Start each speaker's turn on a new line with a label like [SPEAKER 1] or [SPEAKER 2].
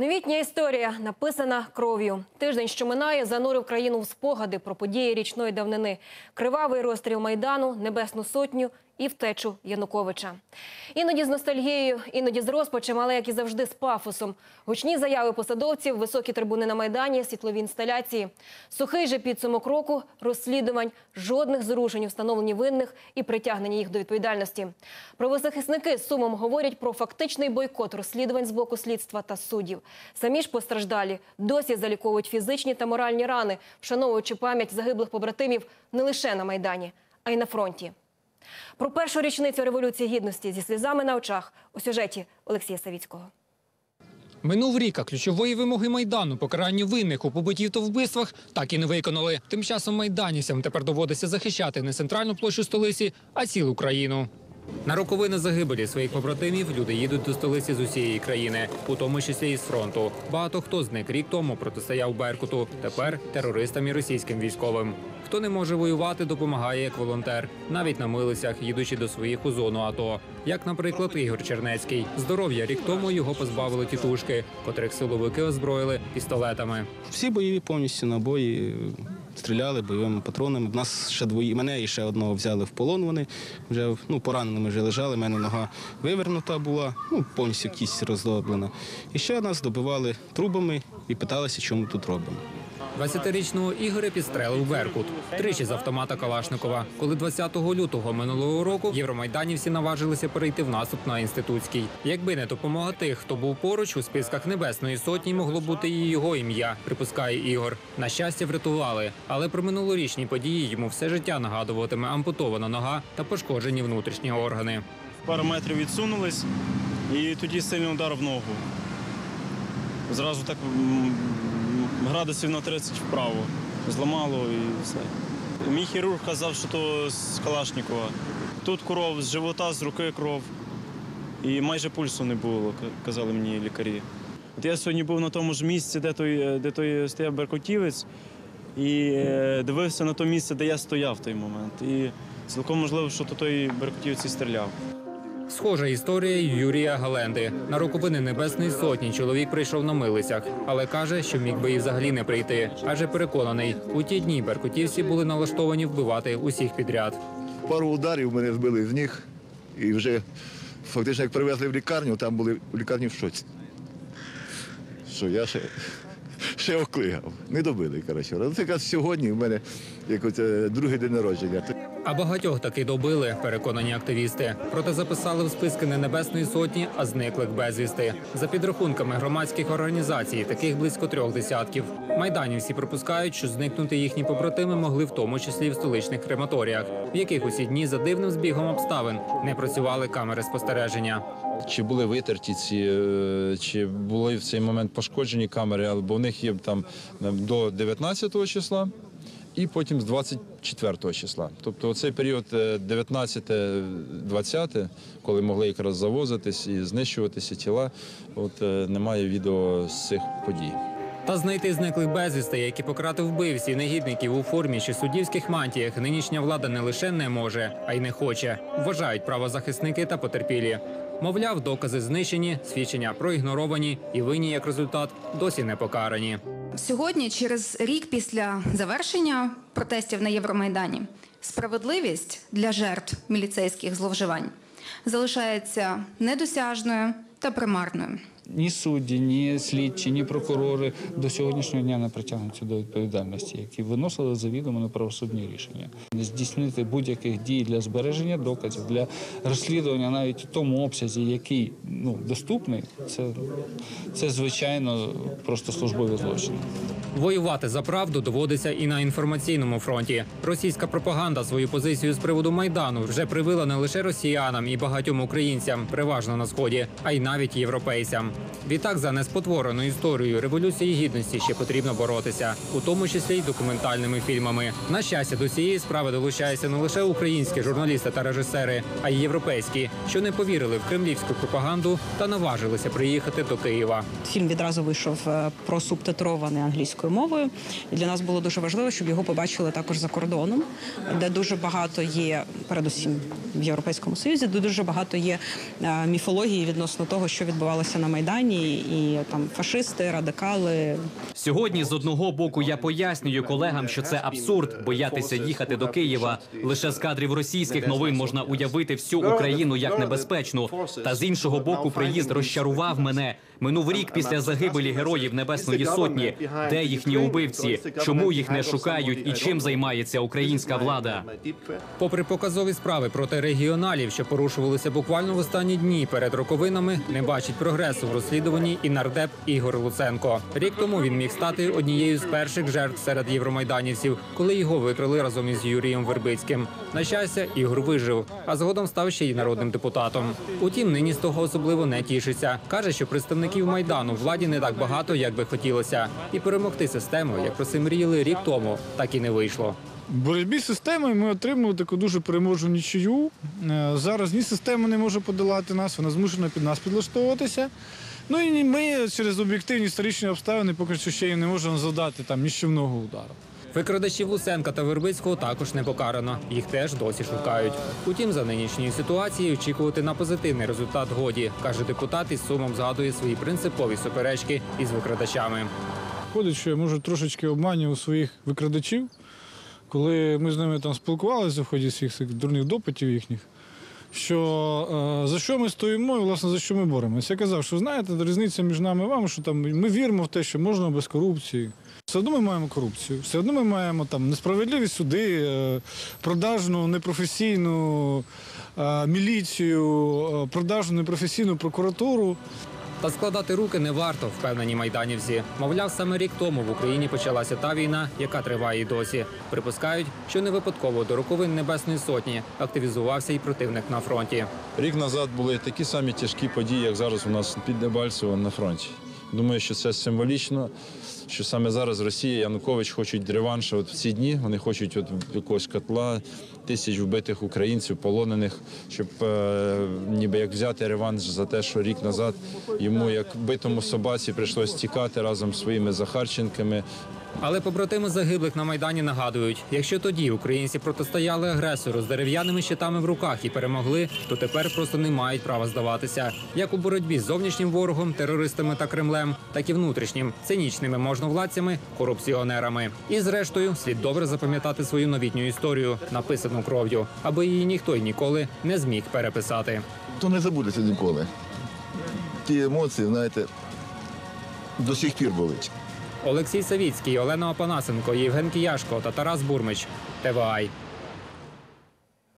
[SPEAKER 1] Новітня історія написана кров'ю. Тиждень, що минає, занурив країну в спогади про події річної давнини, кривавий розстріл майдану, небесну сотню і втечу Януковича. Іноді з ностальгією, іноді з розпачем, але як і завжди з пафосом. Гучні заяви посадовців, високі трибуни на майдані, світлові інсталяції. Сухий же підсумок року, розслідувань, жодних зрушень у встановленні винних і притягнення їх до відповідальності. Правозахисники з сумом говорять про фактичний бойкот розслідувань з боку слідства та суддів. Самі ж постраждалі досі заліковують фізичні та моральні рани, вшановуючи пам'ять загиблих побратимів не лише на майдані, а й на фронті. Про першу річницю революції гідності зі сльозами на очах у сюжеті Олексія Савіцького.
[SPEAKER 2] Минув рік, а ключової вимоги майдану покарання винних у побитів та вбивствах так і не виконали. Тим часом майданівцям тепер доводиться захищати не центральну площу столиці, а цілу країну. На роковини загибелі своїх побратимів люди їдуть до столиці з усієї країни, у тому числі і з фронту. Багато хто з них рік тому протистояв Беркуту, тепер терористам і російським військовим. Хто не може воювати, допомагає як волонтер, навіть на милицях, їдучи до своїх у зону АТО. Як, наприклад, Ігор Чернецький. Здоров'я рік тому його позбавили тітушки, котрих силовики озброїли пістолетами.
[SPEAKER 3] Всі бойові повністю набої стріляли бойовими патронами. Нас ще двоє мене і ще одного взяли в полон. Вони вже ну, пораненими вже лежали. У мене нога вивернута була, ну повністю кість роздоблена. І ще нас добивали трубами і питалися, чому тут робимо.
[SPEAKER 2] 20-річного Ігоря підстрелив Беркут тричі з автомата Калашникова. Коли 20 лютого минулого року євромайданівці наважилися перейти в наступ на інститутський. Якби не допомога тих, хто був поруч у списках Небесної сотні, могло бути і його ім'я, припускає Ігор. На щастя, врятували, але про минулорічні події йому все життя нагадуватиме ампутована нога та пошкоджені внутрішні органи.
[SPEAKER 4] пару метрів відсунулись, і тоді сильний удар в ногу. Зразу так градусів на 30 вправо. Зламало і все. Мій хірург казав, що то з Калашникова. Тут кров, з живота, з руки кров. І майже пульсу не було, казали мені лікарі. От я сьогодні був на тому ж місці, де той, де той стояв беркутівець, і е, дивився на те місце, де я стояв в той момент. І цілком можливо, що то той беркутівець і стріляв.
[SPEAKER 2] Схожа історія Юрія Галенди. На роковини Небесної сотні чоловік прийшов на милицях, але каже, що міг би і взагалі не прийти. Адже переконаний, у ті дні беркутівці були налаштовані вбивати усіх підряд.
[SPEAKER 5] Пару ударів мене збили з ніг і вже фактично як привезли в лікарню, там були в лікарні в шоці. Що я ще, ще оклигав. Не добили, коротше. Це якраз сьогодні в мене як оце, другий день народження.
[SPEAKER 2] А багатьох таки добили, переконані активісти. Проте записали в списки не Небесної сотні, а зниклих безвісти. За підрахунками громадських організацій, таких близько трьох десятків. Майданівці припускають, що зникнути їхні побратими могли в тому числі в столичних крематоріях, в яких усі дні за дивним збігом обставин не працювали камери спостереження.
[SPEAKER 6] Чи були витерті ці, е, чи були в цей момент пошкоджені камери, або в них є там до 19 числа і потім з 24 числа. Тобто цей період 19-20, коли могли якраз завозитись і знищуватися тіла, от е, немає відео з цих подій.
[SPEAKER 2] Та знайти зниклих безвістей, які пократив вбивці, негідників у формі чи суддівських мантіях, нинішня влада не лише не може, а й не хоче. Вважають правозахисники та потерпілі. Мовляв, докази знищені, свідчення проігноровані і винні як результат досі не покарані.
[SPEAKER 7] Сьогодні, через рік після завершення протестів на Євромайдані, справедливість для жертв міліцейських зловживань залишається недосяжною та примарною.
[SPEAKER 8] Ні судді, ні слідчі, ні прокурори до сьогоднішнього дня не притягнуться до відповідальності, які виносили завідомо неправосудні рішення. Не Здійснити будь-яких дій для збереження доказів, для розслідування навіть у тому обсязі, який ну доступний, це, це звичайно просто службові злочини.
[SPEAKER 2] Воювати за правду доводиться і на інформаційному фронті. Російська пропаганда свою позицію з приводу майдану вже привила не лише росіянам і багатьом українцям, переважно на сході, а й навіть європейцям. Відтак за неспотворену історію революції гідності ще потрібно боротися, у тому числі й документальними фільмами. На щастя, до цієї справи долучаються не лише українські журналісти та режисери, а й європейські, що не повірили в кремлівську пропаганду та наважилися приїхати до Києва.
[SPEAKER 9] Фільм відразу вийшов е, просубтитрований англійською мовою. І для нас було дуже важливо, щоб його побачили також за кордоном, де дуже багато є, передусім в Європейському Союзі, де дуже багато є е, міфології відносно того, що відбувалося на Майдані. І там фашисти, радикали,
[SPEAKER 10] Сьогодні з одного боку я пояснюю колегам, що це абсурд боятися їхати до Києва. Лише з кадрів російських новин можна уявити всю Україну як небезпечну. Та з іншого боку, приїзд розчарував мене. Минув рік після загибелі героїв Небесної Сотні. Де їхні убивці? Чому їх не шукають і чим займається українська влада?
[SPEAKER 2] Попри показові справи проти регіоналів, що порушувалися буквально в останні дні перед роковинами, не бачить прогресу в розслідуванні і нардеп Ігор Луценко. Рік тому він міг стати однією з перших жертв серед євромайданівців, коли його викрили разом із Юрієм Вербицьким. На щастя, Ігор вижив, а згодом став ще й народним депутатом. Утім, нині з того особливо не тішиться. каже, що представників майдану владі не так багато, як би хотілося, і перемогти систему, як про це мріяли рік тому, так і не вийшло.
[SPEAKER 11] В боротьбі з системою ми отримали таку дуже переможну нічию. Е, Зараз ні система не може подолати нас, вона змушена під нас підлаштовуватися. Ну і ми через об'єктивні історичні обставини поки що ще й не можемо завдати там ніщівного удару.
[SPEAKER 2] Викрадачів Луценка та Вербицького також не покарано. Їх теж досі шукають. Утім, за нинішньої ситуації очікувати на позитивний результат годі, каже депутат із сумом згадує свої принципові суперечки із викрадачами.
[SPEAKER 11] Виходить, що я може трошечки обманював своїх викрадачів, коли ми з ними там спілкувалися в ході всіх цих дурних допитів їхніх. Що е, за що ми стоїмо і власне за що ми боремося? Я казав, що знаєте, різниця між нами і вами, що там ми віримо в те, що можна без корупції. Все одно ми маємо корупцію, все одно ми маємо там несправедливі суди, е, продажну непрофесійну е, міліцію, продажну непрофесійну прокуратуру.
[SPEAKER 2] Та складати руки не варто, впевнені майданівці. Мовляв, саме рік тому в Україні почалася та війна, яка триває й досі. Припускають, що не випадково до роковин Небесної Сотні активізувався і противник на фронті.
[SPEAKER 6] Рік назад були такі самі тяжкі події, як зараз у нас під Дебальцево на фронті. Думаю, що це символічно, що саме зараз Росія, Янукович хочуть реваншу в ці дні. Вони хочуть от якогось котла, тисяч вбитих українців, полонених, щоб е, ніби як взяти реванш за те, що рік назад йому, як битому собаці, прийшлось тікати разом з своїми Захарченками,
[SPEAKER 2] Але побратими загиблих на майдані нагадують: якщо тоді українці протистояли агресору з дерев'яними щитами в руках і перемогли, то тепер просто не мають права здаватися. Як у боротьбі з зовнішнім ворогом, терористами та Кремлем, так і внутрішнім цинічними можновладцями, корупціонерами. І зрештою слід добре запам'ятати свою новітню історію, написану кров'ю, аби її ніхто й ніколи не зміг переписати.
[SPEAKER 5] То не забудеться ніколи. Ті емоції, знаєте, до сих пір болить.
[SPEAKER 2] Олексій Савіцький, Олена Опанасенко, Євген Кіяшко та Тарас Бурмич. ТВАЙ.